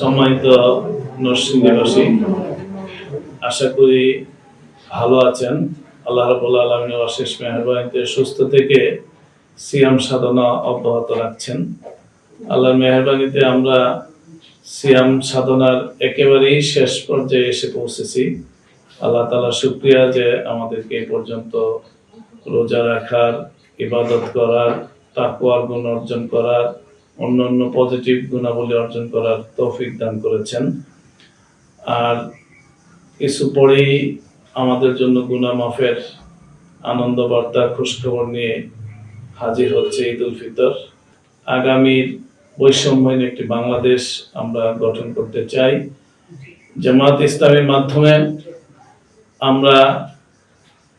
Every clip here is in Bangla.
সম্মানিত নরসিংদীবাসী আশা করি ভালো আছেন। আল্লাহ রাবুল আলমিনের অশেষ মেহরবানিতে সুস্থ থেকে সিয়াম সাধনা অব্যাহত রাখছেন। আল্লাহর মেহরবানিতে আমরা সিয়াম সাধনার একেবারেই শেষ পর্যায়ে এসে পৌঁছেছি। আল্লাহ তালা শুক্রিয়া যে আমাদেরকে এ পর্যন্ত রোজা রাখার, ইবাদত করার তাকুয়ার গুণ অর্জন করার অন্যান্য পজিটিভ গুণাবলী অর্জন করার তৌফিক দান করেছেন। আর কিছু পরেই আমাদের জন্য গুনা মাফের আনন্দ বার্তা খোঁজখবর নিয়ে হাজির হচ্ছে ঈদ উল ফিতর। আগামীর বৈষম্যহীন একটি বাংলাদেশ আমরা গঠন করতে চাই। জামাত ইসলামের মাধ্যমে আমরা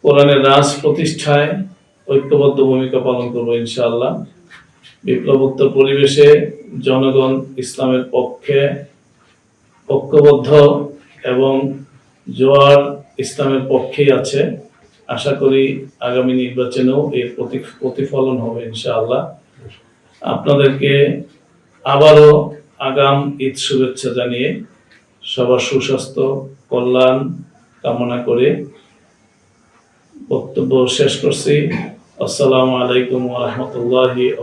কোরআনের রাজ প্রতিষ্ঠায় ঐক্যবদ্ধ ভূমিকা পালন করব ইনশাআল্লাহ। বিপ্লবোত্তর পরিবেশে জনগণ ইসলামের পক্ষে ঐক্যবদ্ধ এবং জোয়ার ইসলামের পক্ষেই আছে। আশা করি আগামী নির্বাচনেও এর প্রতি- প্রতিফলন হবে ইনশাআল্লাহ। আপনাদেরকে আবারও আগাম ঈদ শুভেচ্ছা জানিয়ে সবার সুস্বাস্থ্য, কল্যাণ কামনা করে বক্তব্য শেষ করছি। আসসালামু আলাইকুম রাহমাতুল্লাহি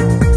Bye.